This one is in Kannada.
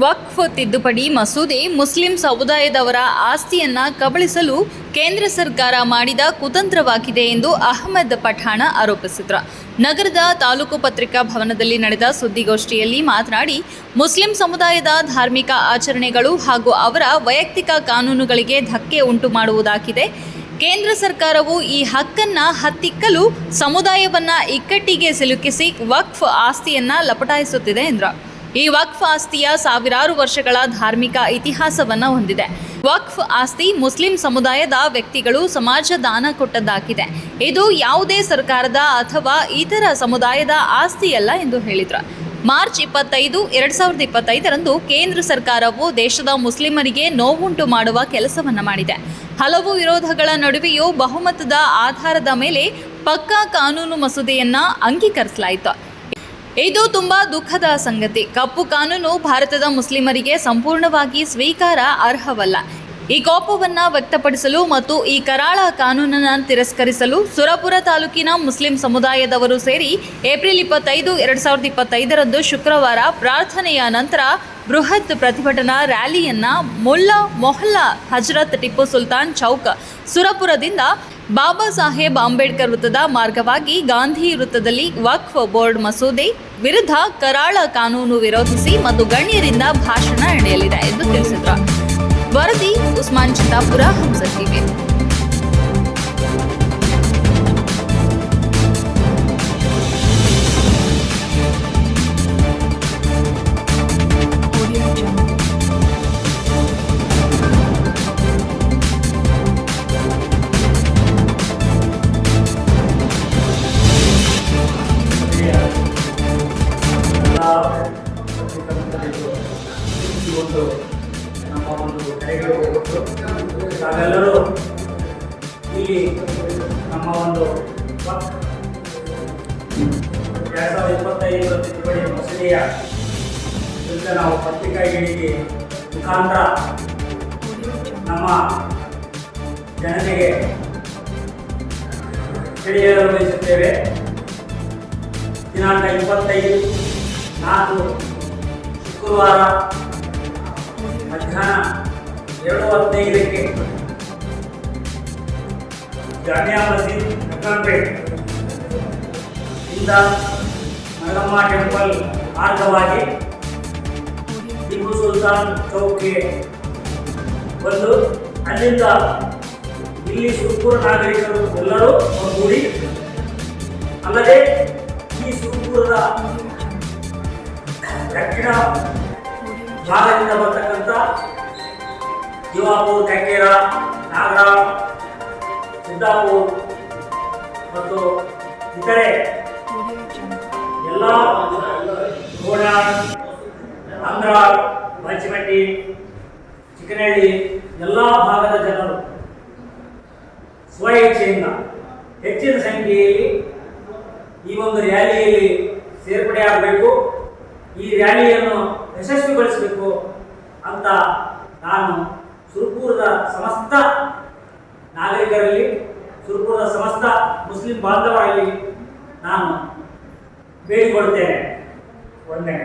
ವಕ್ಫ್ ತಿದ್ದುಪಡಿ ಮಸೂದೆ ಮುಸ್ಲಿಂ ಸಮುದಾಯದವರ ಆಸ್ತಿಯನ್ನ ಕಬಳಿಸಲು ಕೇಂದ್ರ ಸರ್ಕಾರ ಮಾಡಿದ ಕುತಂತ್ರವಾಗಿದೆ ಎಂದು ಅಹಮದ್ ಪಠಾಣ ಆರೋಪಿಸಿದ್ರು. ನಗರದ ತಾಲೂಕು ಪತ್ರಿಕಾ ಭವನದಲ್ಲಿ ನಡೆದ ಸುದ್ದಿಗೋಷ್ಠಿಯಲ್ಲಿ ಮಾತನಾಡಿ, ಮುಸ್ಲಿಂ ಸಮುದಾಯದ ಧಾರ್ಮಿಕ ಆಚರಣೆಗಳು ಹಾಗೂ ಅವರ ವೈಯಕ್ತಿಕ ಕಾನೂನುಗಳಿಗೆ ಧಕ್ಕೆ ಉಂಟು ಮಾಡುವುದಾಗಿದೆ. ಕೇಂದ್ರ ಸರ್ಕಾರವು ಈ ಹಕ್ಕನ್ನ ಹತ್ತಿಕ್ಕಲು ಸಮುದಾಯವನ್ನ ಇಕ್ಕಟ್ಟಿಗೆ ಸಿಲುಕಿಸಿ ವಕ್ಫ್ ಆಸ್ತಿಯನ್ನ ಲಪಟಾಯಿಸುತ್ತಿದೆ ಎಂದರು. ಈ ವಕ್ಫ್ ಆಸ್ತಿಯ ಸಾವಿರಾರು ವರ್ಷಗಳ ಧಾರ್ಮಿಕ ಇತಿಹಾಸವನ್ನ ಹೊಂದಿದೆ. ವಕ್ಫ್ ಆಸ್ತಿ ಮುಸ್ಲಿಂ ಸಮುದಾಯದ ವ್ಯಕ್ತಿಗಳು ಸಮಾಜ ದಾನ ಕೊಟ್ಟದ್ದಾಗಿದೆ. ಇದು ಯಾವುದೇ ಸರ್ಕಾರದ ಅಥವಾ ಇತರ ಸಮುದಾಯದ ಆಸ್ತಿಯಲ್ಲ ಎಂದು ಹೇಳಿದರು. ಮಾರ್ಚ್ ಇಪ್ಪತ್ತೈದು, ಎರಡ್ ಸಾವಿರದ ಇಪ್ಪತ್ತೈದರಂದು ಕೇಂದ್ರ ಸರ್ಕಾರವು ದೇಶದ ಮುಸ್ಲಿಮರಿಗೆ ನೋವುಂಟು ಮಾಡುವ ಕೆಲಸವನ್ನ ಮಾಡಿದೆ. ಹಲವು ವಿರೋಧಗಳ ನಡುವೆಯೂ ಬಹುಮತದ ಆಧಾರದ ಮೇಲೆ ಪಕ್ಕಾ ಕಾನೂನು ಮಸೂದೆಯನ್ನ ಅಂಗೀಕರಿಸಲಾಯಿತು. ಇದು ತುಂಬಾ ದುಃಖದ ಸಂಗತಿ. ಕಪ್ಪು ಕಾನೂನು ಭಾರತದ ಮುಸ್ಲಿಮರಿಗೆ ಸಂಪೂರ್ಣವಾಗಿ ಸ್ವೀಕಾರ ಅರ್ಹವಲ್ಲ. ಈ ಕೋಪವನ್ನ ವ್ಯಕ್ತಪಡಿಸಲು ಮತ್ತು ಈ ಕರಾಳ ಕಾನೂನನ್ನು ತಿರಸ್ಕರಿಸಲು ಸುರಪುರ ತಾಲೂಕಿನ ಮುಸ್ಲಿಂ ಸಮುದಾಯದವರು ಸೇರಿ ಏಪ್ರಿಲ್ ಇಪ್ಪತ್ತೈದು, ಎರಡ್ ಸಾವಿರದ ಇಪ್ಪತ್ತೈದರಂದು ಶುಕ್ರವಾರ ಪ್ರಾರ್ಥನೆಯ ನಂತರ ಬೃಹತ್ ಪ್ರತಿಭಟನಾ ರ್ಯಾಲಿಯನ್ನ ಮುಲ್ಲಾ ಮೊಹಲ್ಲಾ ಹಜರತ್ ಟಿಪ್ಪು ಸುಲ್ತಾನ್ ಚೌಕ್ ಸುರಪುರದಿಂದ ಬಾಬಾ ಸಾಹೇಬ್ ಅಂಬೇಡ್ಕರ್ ವೃತ್ತದ ಮಾರ್ಗವಾಗಿ ಗಾಂಧಿ ವೃತ್ತದಲ್ಲಿ ವಕ್ಫ್ ಬೋರ್ಡ್ ಮಸೂದೆ ವಿರುದ್ಧ ಕರಾಳ ಕಾನೂನು ವಿರೋಧಿಸಿ ಮತ್ತು ಗಣ್ಯರಿಂದ ಭಾಷಣ ನಡೆಯಲಿದೆ ಎಂದು ತಿಳಿಸಿದರು. ವರದಿ, ಉಸ್ಮಾನ್ ಚಿತ್ತಾಪುರ ಹಂಸ ಒಂದು ನಮ್ಮ ಒಂದು ಕರೆಗಳು ನಾವೆಲ್ಲರೂ ಇಲ್ಲಿ ನಮ್ಮ ಒಂದು ಎರಡು ಸಾವಿರದ ಇಪ್ಪತ್ತೈದು ತಿದ್ದುಪಡಿ ಮಸೂದೆಯ ವಿರುದ್ಧ ನಾವು ಪತ್ರಿಕಾ ಹೇಳಿಕೆ ಮುಖಾಂತರ ನಮ್ಮ ಜನತೆಗೆ ತಿಳಿಯಲು ಬಯಸುತ್ತೇವೆ. ದಿನಾಂಕ ಇಪ್ಪತ್ತೈದು, ನಾಲ್ಕು, ಶುಕ್ರವಾರ ಮಧ್ಯಾಹ್ನ ಏಳು ಹದಿನೈದಕ್ಕೆ ಜಾಮಿಯಾ ಮಸೀದ್ ನಗಮ್ಮ ಟೆಂಪಲ್ ಮಾರ್ಗವಾಗಿ ಟಿಪ್ಪು ಸುಲ್ತಾನ್ ಚೌಕ್ಗೆ ಬಂದು ಅಲ್ಲಿಂದ ಇಲ್ಲಿ ಸುರ್ಪುರ ನಾಗರಿಕರು ಎಲ್ಲರೂ ಒಗ್ಗೂಡಿ ಅಲ್ಲದೆ ಈ ಸುರ್ಪುರದ ದಕ್ಷಿಣ ಭಾಗದಿಂದ ಬರ್ತಕ್ಕಂಥ ಯುವಾಪುರ್ ಕಂಕೇರ ನಾಗರಾಳ್ ಸಿದ್ದಾಪುರ್ ಮತ್ತು ಇತರೆ ಎಲ್ಲ ಗೋಡಾಳ್ ಅಂದ್ರಾಳ್ ಬಚ್ಚಿಮಟ್ಟಿ ಚಿಕ್ಕನಹಳ್ಳಿ ಎಲ್ಲ ಭಾಗದ ಜನರು ಸ್ವ ಇಚ್ಛೆಯಿಂದ ಹೆಚ್ಚಿನ ಸಂಖ್ಯೆಯಲ್ಲಿ ಈ ಒಂದು ರ್ಯಾಲಿಯಲ್ಲಿ ಸೇರ್ಪಡೆಯಾಗಬೇಕು. ಈ ರ್ಯಾಲಿಯನ್ನು ಯಶಸ್ವಿಗೊಳಿಸಬೇಕು ಅಂತ ನಾನು ಸುರ್ಪುರದ ಸಮಸ್ತ ನಾಗರಿಕರಲ್ಲಿ ಸುರ್ಪುರದ ಸಮಸ್ತ ಮುಸ್ಲಿಂ ಬಾಂಧವರಲ್ಲಿ ನಾನು ಬೇಡಿಕೊಳ್ತೇನೆ ಒಂದೇ.